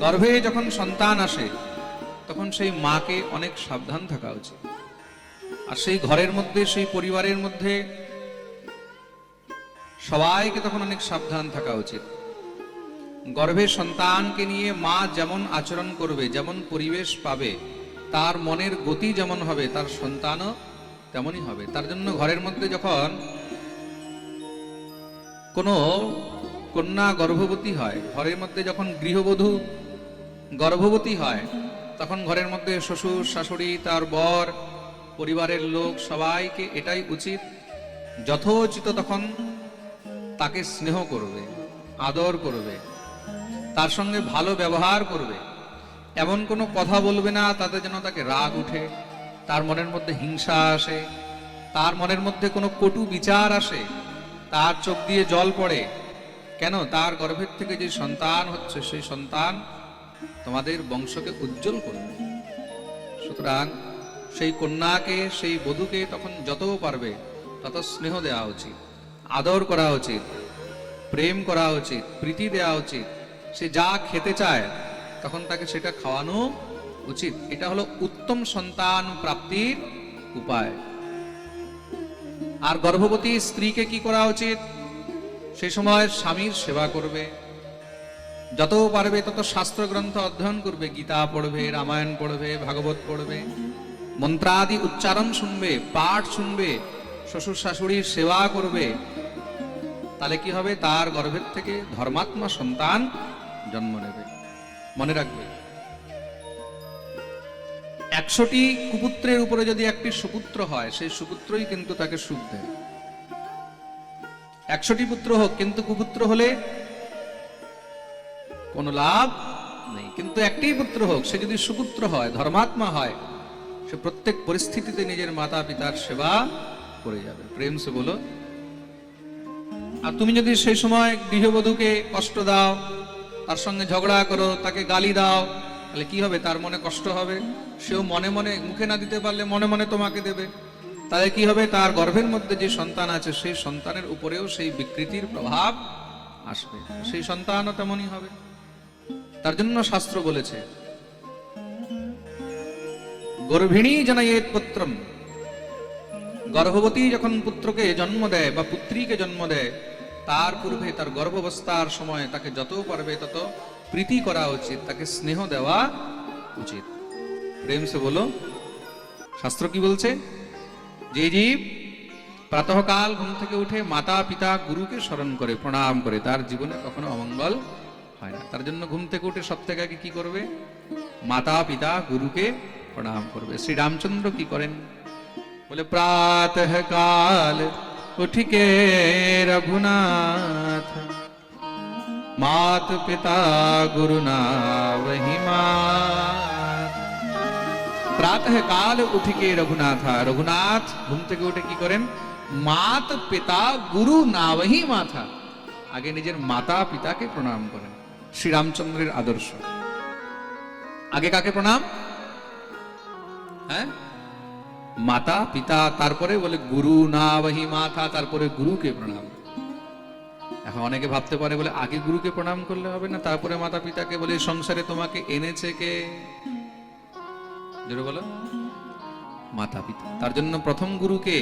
গর্ভে যখন সন্তান আসে, তখন সেই মাকে অনেক সাবধান থাকা উচিত। আর সেই ঘরের মধ্যে, সেই পরিবারের মধ্যে সবাইকে তখন অনেক সাবধান থাকা উচিত। গর্ভে সন্তানকে নিয়ে মা যেমন আচরণ করবে, যেমন পরিবেশ পাবে, তার মনের গতি যেমন হবে, তার সন্তানও তেমনই হবে। তার জন্য ঘরের মধ্যে যখন কোনো কন্যা গর্ভবতী হয়, ঘরের মধ্যে যখন গৃহবধূ গর্ভবতী হয়, তখন ঘরের মধ্যে শ্বশুর, শাশুড়ি, তার বর, পরিবারের লোক সবাইকে এটাই উচিত, যথোচিত তখন তাকে স্নেহ করবে, আদর করবে, তার সঙ্গে ভালো ব্যবহার করবে। এমন কোনো কথা বলবে না, তাতে যেন তাকে রাগ উঠে, তার মনের মধ্যে হিংসা আসে, তার মনের মধ্যে কোনো কটু বিচার আসে, তার চোখ দিয়ে জল পড়ে কেন তার গর্ভের থেকে যে সন্তান হচ্ছে, সেই সন্তান তোমাদের বংশকে উজ্জ্বল করবে। সুতরাং সেই কন্যাকে, সেই বধূকে তখন যত পারবে তত স্নেহ দেওয়া উচিত, আদর করা উচিত, প্রেম করা উচিত, প্রীতি দেওয়া উচিত। সে যা খেতে চায় তখন তাকে সেটা খাওয়ানো উচিত। এটা হলো উত্তম সন্তান প্রাপ্তির উপায়। আর গর্ভবতী স্ত্রীকে কি করা উচিত? সেই সময় স্বামীর সেবা করবে। যত পারবে তত শাস্ত্র গ্রন্থ অধ্যয়ন করবে, গীতা পড়বে, রামায়ণ পড়বে, ভাগবত পড়বে, মন্ত্রাদি উচ্চারণ শুনবে, পাঠ শুনবে, শ্বশুর শাশুড়ির সেবা করবে। তাহলে কি হবে? তার গর্ভের থেকে ধর্মাত্মা সন্তান জন্ম নেবে। মনে রাখবে। একশোটি কুপুত্রের উপরে যদি একটি সুপুত্র হয়, সেই সুপুত্রই কিন্তু তাকে সুখ দেয়। একশোটি পুত্র হোক, কিন্তু কুপুত্র হলে কোনো লাভ নেই। কিন্তু একটি পুত্র হোক, সে যদি সুপুত্র হয়, ধর্মাত্মা হয়, সে প্রত্যেক পরিস্থিতিতে নিজের মাতা পিতার সেবা করে যাবে। প্রেম সে বলো। আর তুমি যদি সেই সময় গৃহবধূকে কষ্ট দাও, তার সঙ্গে ঝগড়া করো, তাকে গালি দাও, তাহলে কি হবে? তার মনে কষ্ট হবে। সেও মনে মনে মুখে না দিতে পারলে মনে মনে তোমাকে দেবে। তাহলে কি হবে? তার গর্ভের মধ্যে যে সন্তান আছে, সেই সন্তানের উপরেও সেই বিকৃতির প্রভাব আসবে। সেই সন্তানও তেমনই হবে। তার জন্য শাস্ত্র বলেছে, গর্ভিণী জনয়েত পুত্রম। গর্ভবতী যখন পুত্রকে জন্ম দেয় বা পুত্রীকে জন্ম দেয়, তার পূর্বে তার গর্ভাবস্থার সময় তাকে যত পারবে তত প্রীতি করা উচিত, তাকে স্নেহ দেওয়া উচিত। প্রেম সে বলো। শাস্ত্র কি বলছে? যে জীব প্রাতকাল ঘুম থেকে উঠে মাতা, পিতা, গুরুকে স্মরণ করে, প্রণাম করে, তার জীবনে কখনো অমঙ্গল হয় না। তার জন্য ঘুম থেকে উঠে সব থেকে আগে কি করবে? মাতা, পিতা, গুরুকে প্রণাম করবে। শ্রীরামচন্দ্র কি করেন? বলে প্রাতঃ কাল উঠিকে রঘুনাথ, মাত, পিতা, গুরু না মহিমা। প্রাতঃ কাল উঠিকে রঘুনাথা রঘুনাথ ঘুম থেকে উঠে কি করেন মাত পিতা গুরু নাবহি মাথা আগে নিজের মাতা পিতাকে প্রণাম করেন শ্রীরামচন্দ্রের আদর্শ আগে কাকে প্রণাম হ্যাঁ মাতা পিতা তারপরে বলে গুরু না বহি মাথা তারপরে গুরুকে প্রণাম এখন অনেকে ভাবতে পারে বলে আগে গুরুকে প্রণাম করলে হবে না তারপরে মাতা পিতাকে বলে সংসারে তোমাকে এনেছে কে জোরে বলো। মাতা পিতা। তার জন্য প্রথম গুরুকে,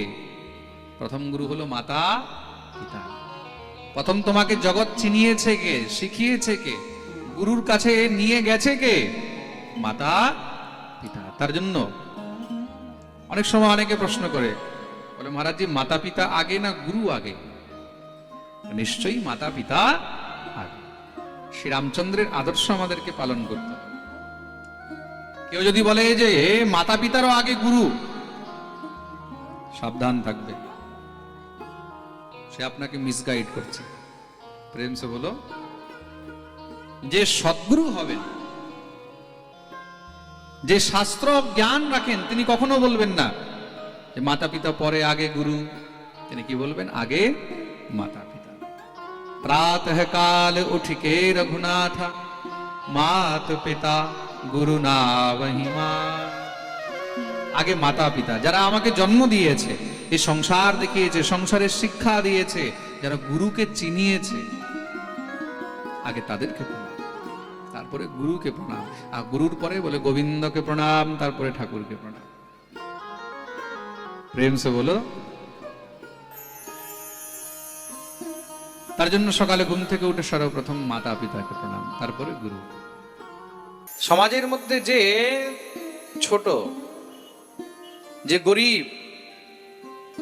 প্রথম গুরু হলো মাতা পিতা। প্রথম তোমাকে জগৎ চিনিয়েছে কে, শিখিয়েছে কে, গুরুর কাছে নিয়ে গেছে কে? মাতা পিতা। তার জন্য অনেক সময় অনেকে প্রশ্ন করে, বলে মহারাজ মাতা পিতা আগে না গুরু আগে? নিশ্চয়ই মাতা পিতা আগে। শ্রীরামচন্দ্রের আদর্শ আমাদেরকে পালন করতে হবে। কেউ যদি বলে যে মাতা পিতারও আগে গুরু, সাবধান থাকবে। সে আপনাকে মিসগাইড করছে। প্রেম সে বলো, যে সদ্গুরু হবেন, যে শাস্ত্র জ্ঞান রাখেন, তিনি কখনো বলবেন না যে মাতা পিতা পরে আগে গুরু। তিনি কি বলবেন? আগে মাতা পিতা প্রাতঃ কাল উঠিকে রঘুনাথ মাত পিতা গুরু না আগে মাতা পিতা যারা আমাকে জন্ম দিয়েছে এই সংসার দেখিয়েছে, সংসারের শিক্ষা দিয়েছে, যারা গুরুকে চিনিয়েছে, আগে তাদেরকে প্রণাম। তারপরে গুরুকে প্রণাম। আর গুরুর পরে বলে গোবিন্দকে প্রণাম, তারপরে ঠাকুরকে প্রণাম। প্রেম সে বলো। তার জন্য সকালে ঘুম থেকে উঠে সর্বপ্রথম মাতা পিতাকে প্রণাম, তারপরে গুরু সমাজের মধ্যে যে ছোট, যে গরিব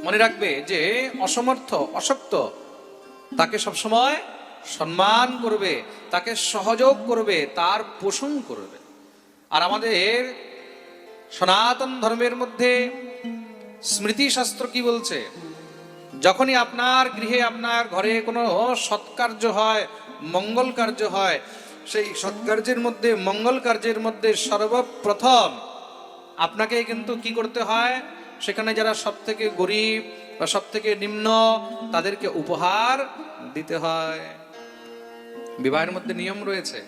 মনে রাখবে যে অসমর্থ অশক্ত তাকে সবসময় সম্মান করবে, তাকে সহযোগ করবে, তার পোষণ করবে। আর আমাদের সনাতন ধর্মের মধ্যে স্মৃতিশাস্ত্র কি বলছে? যখনই আপনার গৃহে, আপনার ঘরে কোনো সৎকার্য হয়, মঙ্গল কার্য হয় সেই সৎকার্যের মধ্যে, মঙ্গল কার্যের মধ্যে সর্বপ্রথম আপনাকে কিন্তু কি করতে হয়? সেখানে যারা সব থেকে গরিব বা সব থেকে নিম্ন, তাদেরকে উপহার দিতে হয়। বিবাহের মধ্যে নিয়ম রয়েছে।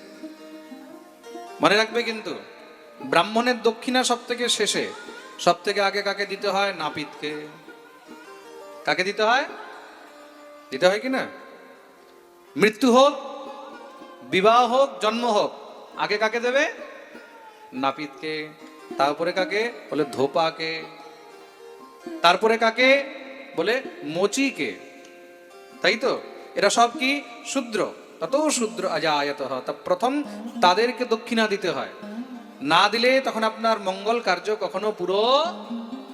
মনে রাখবে কিন্তু, ব্রাহ্মণের দক্ষিণা সব থেকে শেষে সব থেকে আগে কাকে দিতে হয়? নাপিতকে। কাকে দিতে হয়? দিতে হয় কি না? মৃত্যু হোক বিবাহ হোক, জন্ম হোক, আগে কাকে দেবে? নাপিতকে। তারপরে কাকে? বলে ধোপাকে। তারপরে কাকে? বলে মচিকে। তাই তো? এরা সব কি? শূদ্র। তত শূদ্র আজায়ত তা প্রথম তাদেরকে দক্ষিণা দিতে হয়। না দিলে তখন আপনার মঙ্গল কার্য কখনো পুরো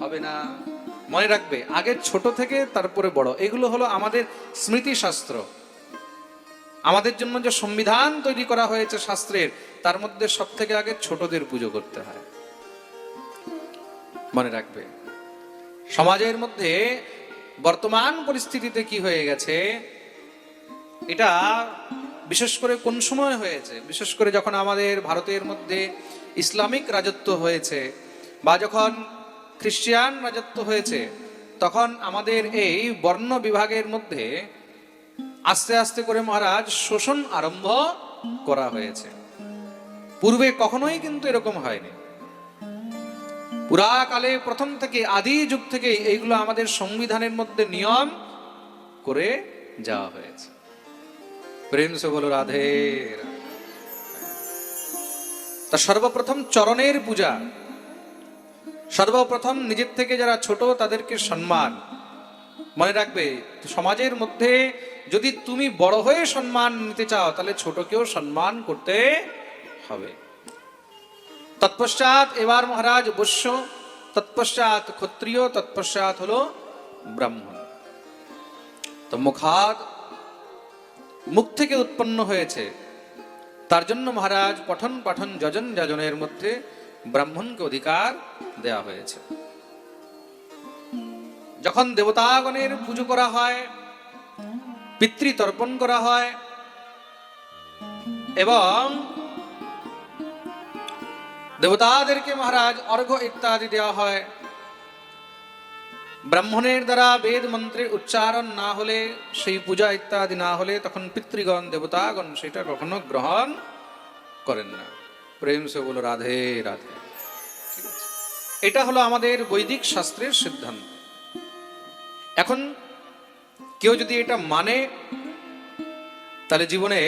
হবে না। মনে রাখবে, আগে ছোট থেকে তারপরে বড়। এগুলো হলো আমাদের স্মৃতিশাস্ত্র। আমাদের জন্য যে সংবিধান তৈরি করা হয়েছে শাস্ত্রের, তার মধ্যে সব থেকে আগে ছোটদের পুজো করতে হয়। মনে রাখবে। সমাজের মধ্যে বর্তমান পরিস্থিতিতে কি হয়ে গেছে, এটা বিশেষ করে কোন সময় হয়েছে? বিশেষ করে যখন আমাদের ভারতের মধ্যে ইসলামিক রাজত্ব হয়েছে বা যখন খ্রিস্টিয়ান রাজত্ব হয়েছে, তখন আমাদের এই বর্ণ বিভাগের মধ্যে আস্তে আস্তে করে মহারাজ শোষণ আরম্ভ করা হয়েছে। পূর্বে কখনোই কিন্তু এরকম হয়নি। পুরাকালে প্রথম থেকে আদি যুগ থেকে এইগুলো আমাদের সংবিধানের মধ্যে নিয়ম করে যাওয়া হয়েছে। প্রেম সে বলো, রাধে। তা সর্বপ্রথম চরণের পূজা। সর্বপ্রথম নিজের থেকে যারা ছোট তাদেরকে সম্মান। মনে রাখবে, সমাজের মধ্যে যদি তুমি বড় হয়ে সম্মান নিতে চাও, তাহলে ছোটকেও সম্মান করতে হবে। তৎপশ্চাৎ এবার মহারাজ বৈশ্য তৎপশ্চাৎ ক্ষত্রিয়, তৎপশ্চাৎ হলো ব্রাহ্মণ। তো মুখাদ মুখ থেকে উৎপন্ন হয়েছে। তার জন্য মহারাজ পঠন পাঠন যজন যজনের মধ্যে ব্রাহ্মণকে অধিকার দেয়া হয়েছে। যখন দেবতাগণের পুজো করা হয় পিতৃতর্পণ করা হয়। এবং দেবতাদেরকে মহারাজ অর্ঘ্য ইত্যাদি দেওয়া হয়। ব্রাহ্মণের দ্বারা বেদ মন্ত্রের উচ্চারণ না হলে, সেই পূজা ইত্যাদি না হলে তখন পিতৃগণ, দেবতাগণ সেটা কখনো গ্রহণ করেন না। প্রেম সে বলো, রাধে রাধে। এটা হলো আমাদের বৈদিক শাস্ত্রের সিদ্ধান্ত। এখন কেউ যদি এটা মানে তাহলে জীবনে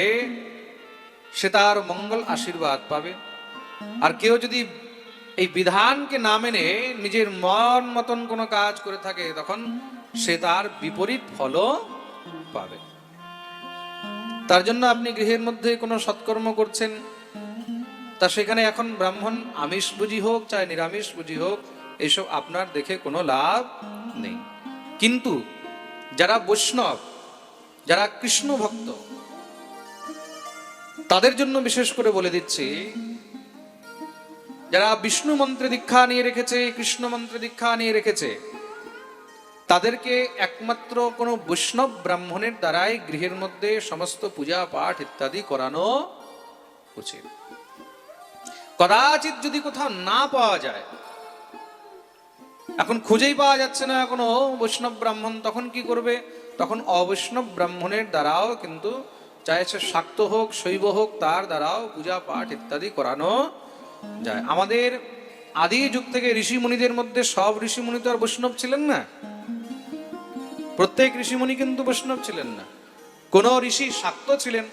সে তার মঙ্গল আশীর্বাদ পাবে। আর কেউ যদি এই বিধানকে না মেনে নিজের মন মতন কোনো কাজ করে থাকে, তখন সে তার বিপরীত ফলও পাবে। তার জন্য আপনি গৃহের মধ্যে কোনো সৎকর্ম করছেন, তা সেখানে এখন ব্রাহ্মণ আমিষ বুঝি হোক, চাই নিরামিষ বুঝি হোক এইসব আপনার দেখে কোনো লাভ নেই। কিন্তু যারা বৈষ্ণব, যারা কৃষ্ণ ভক্ত, তাদের জন্য বিশেষ করে বলে দিচ্ছি, যারা বিষ্ণু মন্ত্রে দীক্ষা নিয়ে রেখেছে, কৃষ্ণ মন্ত্রে দীক্ষা নিয়ে রেখেছে, তাদেরকে একমাত্র কোনো বৈষ্ণব ব্রাহ্মণের দ্বারাই গৃহের মধ্যে সমস্ত পূজা পাঠ ইত্যাদি করানো উচিত। কদাচিৎ যদি কোথাও না পাওয়া যায় এখন খুঁজেই পাওয়া যাচ্ছে না কোনো বৈষ্ণব ব্রাহ্মণ তখন কি করবে? তখন অবৈষ্ণব ব্রাহ্মণের দ্বারাও কিন্তু চাই সে শাক্ত হোক, শৈব হোক, তার দ্বারাও পূজা পাঠ ইত্যাদি করানো যায়। আমাদের আদি যুগ থেকে ঋষি মুনিদের মধ্যে সব ঋষি মুনি তো আর বৈষ্ণব ছিলেন না। প্রত্যেক ঋষিমুনি কিন্তু বৈষ্ণব ছিলেন না। কোন ঋষি শাক্ত ছিলেন,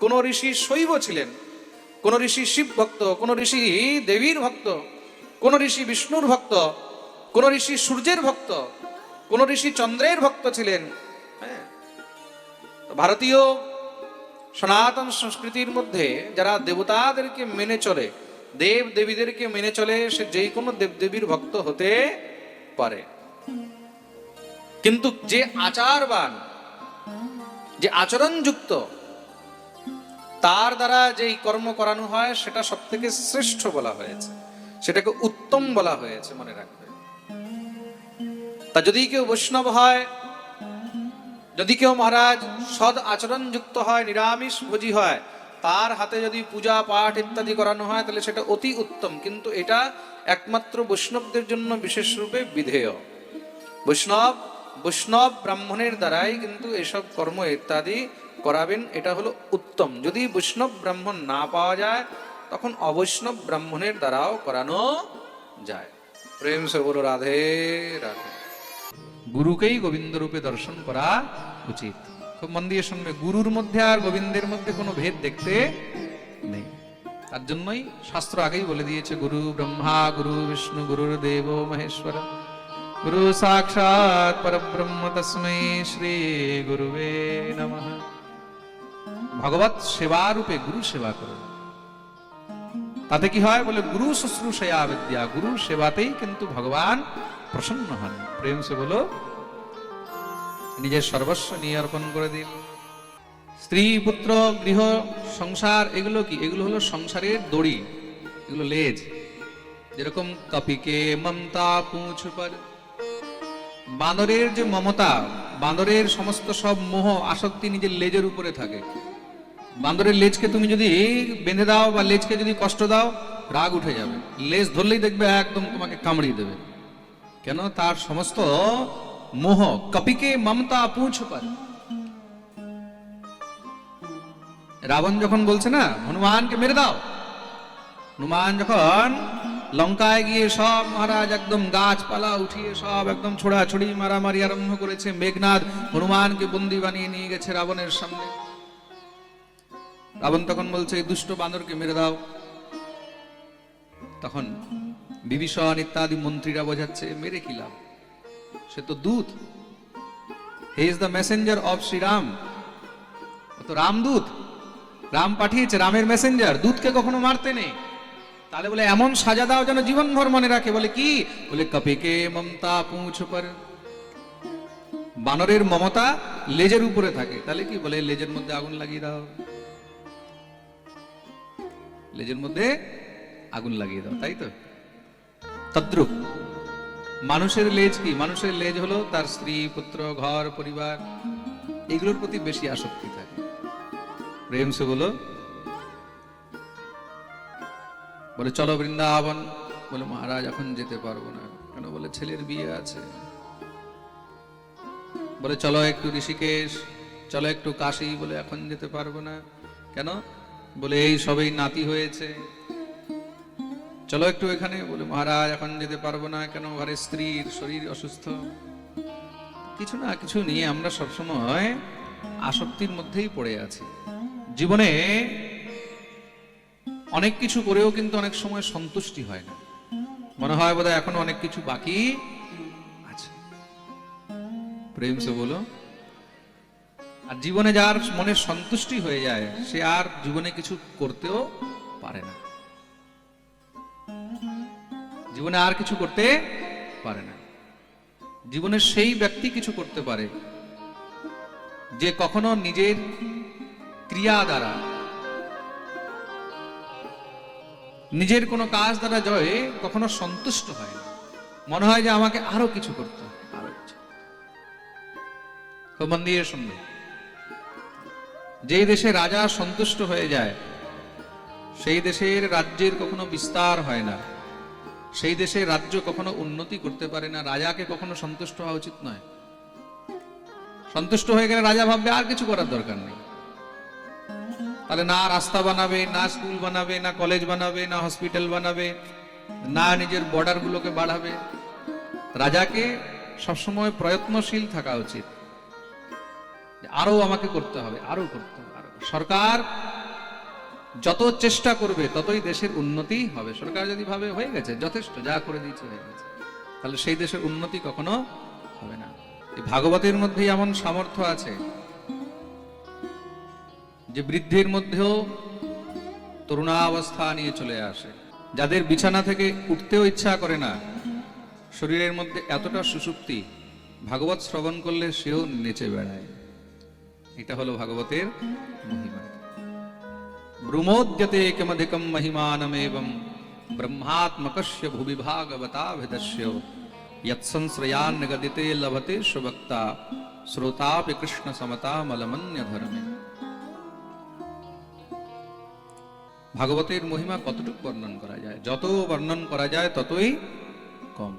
কোন ঋষি শৈব ছিলেন, কোন ঋষি শিব ভক্ত কোন ঋষি দেবীর ভক্ত, কোন ঋষি বিষ্ণুর ভক্ত কোন ঋষি সূর্যের ভক্ত, কোন ঋষি চন্দ্রের ভক্ত ছিলেন। হ্যাঁ? ভারতীয় সনাতন সংস্কৃতির মধ্যে যারা দেবতাদেরকে মেনে চলে, দেব দেবীদেরকে মেনে চলে, সে যে কোনো দেব দেবীর ভক্ত হতে পারে। কিন্তু যে আচারবান, যে আচরণযুক্ত, তার দ্বারা যেই কর্ম করানো হয়, সেটা সব থেকে শ্রেষ্ঠ বলা হয়েছে। সেটাকে উত্তম বলা হয়েছে, মনে রাখবে তা যদি কেউ বৈষ্ণব হয়, যদি কেউ মহারাজ সদ আচরণযুক্ত হয়, নিরামিষ ভোজি হয়, তার হাতে যদি পূজা, পাঠ ইত্যাদি করানো হয়, তাহলে সেটা অতি উত্তম। কিন্তু এটা একমাত্র বৈষ্ণবদের জন্য বিশেষ রূপে বিধেয়। বৈষ্ণব বৈষ্ণব ব্রাহ্মণের দ্বারাই কিন্তু এসব কর্ম ইত্যাদি করাবেন, এটা হলো উত্তম। যদি বৈষ্ণব ব্রাহ্মণ না পাওয়া যায়, তখন অবৈষ্ণব ব্রাহ্মণের দ্বারাও করানো যায়। প্রেম সে বলো, রাধে রাধে। গুরুকেই গোবিন্দ রূপে দর্শন করা উচিত। খুব মন দিয়ে শুনবে, গুরুর মধ্যে আর গোবিন্দের মধ্যে কোনো ভেদ দেখতে নেই। তার জন্যই শাস্ত্র আগেই বলে দিয়েছে, গুরু ব্রহ্মা, গুরু বিষ্ণু, গুরুর দেব, মহেশ্বর। গুরু সাক্ষাৎ পরব্রহ্ম তস্মৈ শ্রী গুরুবে নমঃ। ভগবত সেবা রূপে গুরু সেবা করুন তাতে কি হয় বলে, গুরু শুশ্রূষয়া বিদ্যা গুরু সেবাতেই কিন্তু ভগবান প্রসন্ন হন। প্রেম সে বলো নিজের সর্বস্ব নিয়ে অর্পণ করে দিল স্ত্রী, পুত্র, গৃহ, সংসার, এগুলো কি? এগুলো হলো সংসারের দড়ি, এগুলো লেজ। যেরকম কপিকে মমতা পুঁছ পর বাঁদরের যে মমতা, বাঁদরের সমস্ত সব মোহ, আসক্তি নিজের লেজের উপরে থাকে। বাঁদরের লেজকে তুমি যদি বেঁধে দাও বা লেজকে যদি কষ্ট দাও, রাগ উঠে যাবে। লেজ ধরলেই দেখবে একদম তোমাকে কামড়িয়ে দেবে। কেন? তার সমস্ত মোহ কপিকে মমতা পুঁছ পার রাবণ যখন বলছে না, হনুমানকে মেরে দাও। হনুমান যখন লঙ্কায় গিয়ে সব মহারাজ একদম গাছপালা উঠিয়ে সব একদম ছোড়াছড়ি মারামারি আরম্ভ করেছে মেঘনাথ হনুমানকে বন্দি বানিয়ে নিয়ে গেছে রাবণের সামনে। রাবণ তখন বলছে, দুষ্ট বানরকে মেরে দাও। তখন বিভীষণ ইত্যাদি মন্ত্রীরা বোঝাচ্ছে, মেরে কি লাভ? সে তো দূত। He is the messenger of Shriram তো রামদূত রাম পাঠিয়েছে, রামের মেসেঞ্জার দূতকে কখনো মারতে নেই। তাহলে বলে, এমন সাজা দাও যেন জীবনভর মনে রাখে। বলে কি? বলে কপিকে মমতা পুঁছ পর। বানরের মমতা লেজের উপরে থাকে। তাহলে কি? বলে, লেজের মধ্যে আগুন লাগিয়ে দাও। লেজের মধ্যে আগুন লাগিয়ে দাও, তাই তো? তদ্রুপ। মানুষের লেজ কি? মানুষের লেজ হলো তার স্ত্রী, পুত্র, ঘর, পরিবার। এগুলোর প্রতি বেশি আসক্তি থাকে। প্রেম সে বলো, বলে, চলো বৃন্দাবন। বলে, মহারাজ, এখন যেতে পারব না। কেন? বলে, ছেলের বিয়ে আছে। বলে, চলো একটু ঋষিকেশ, চলো একটু কাশি। বলে, এখন যেতে পারব না। কেন? বলে, এই সবেই নাতি হয়েছে। চলো একটু এখানে বলে, মহারাজ, এখন যেতে পারব না কেন? ঘরে স্ত্রীর শরীর অসুস্থ। কিছু না, কিছু নিয়ে আমরা সবসময় আসক্তির মধ্যেই পড়ে আছি। জীবনে অনেক কিছু করেও কিন্তু অনেক সময় সন্তুষ্টি হয় না। মনে হয় বোধহয় এখনও অনেক কিছু বাকি আছে। প্রেম সে বলো, আর জীবনে যার মনে সন্তুষ্টি হয়ে যায়, সে আর জীবনে কিছু করতেও পারে না। জীবনে আর কিছু করতে পারে না। জীবনে সেই ব্যক্তি কিছু করতে পারে যে কখনো নিজের ক্রিয়া দ্বারা, নিজের কোনো কাজ দ্বারা জয়ে কখনো সন্তুষ্ট হয় না। মনে হয় যে আমাকে আরও কিছু করতে হবে যেই দেশে রাজা সন্তুষ্ট হয়ে যায়, সেই দেশের রাজ্যের কখনো বিস্তার হয় না। সেই দেশে রাজ্য কখনো উন্নতি করতে পারে না, রাজাকে কখনো সন্তুষ্ট হওয়া উচিত নয়। সন্তুষ্ট হয়ে গেলে রাজা ভাববে, আর কিছু করার দরকার নেই। তাহলে না রাস্তা বানাবে, না স্কুল বানাবে, না কলেজ বানাবে, না হসপিটাল বানাবে, না নিজের বর্ডার গুলোকে বাড়াবে। রাজাকে সবসময় প্রয়ত্নশীল থাকা উচিত। আরও আমাকে করতে হবে আরও করতে হবে। সরকার যত চেষ্টা করবে, ততই দেশের উন্নতি হবে। সরকার যদি ভাবে হয়ে গেছে, যথেষ্ট, যা করে দিয়েছে হয়ে গেছে। তাহলে সেই দেশের উন্নতি কখনো হবে না। এই ভাগবতের মধ্যেই এমন সামর্থ্য আছে যে বৃদ্ধির মধ্যেও তরুণাবস্থা নিয়ে চলে আসে। যাদের বিছানা থেকে উঠতেও ইচ্ছা করে না, শরীরের মধ্যে এতটা সুষুপ্তি, ভাগবত শ্রবণ করলে সেও নেচে বেড়ায়। এটা হলো ভাগবতের মহিমা। ব্রুমোদ্যতে কিমধিকম মহিমানমেবম ব্রহ্মাত্মকস্য ভুবি ভাগবতাভিদস্য यत्संश्रयान् गदिते लभते सुभक्ता श्रोतापि कृष्ण समता मलमन्य धर्मे ভাগবতের মহিমা কতটুকু বর্ণন করা যায় যত বর্ণন করা যায় ততই কম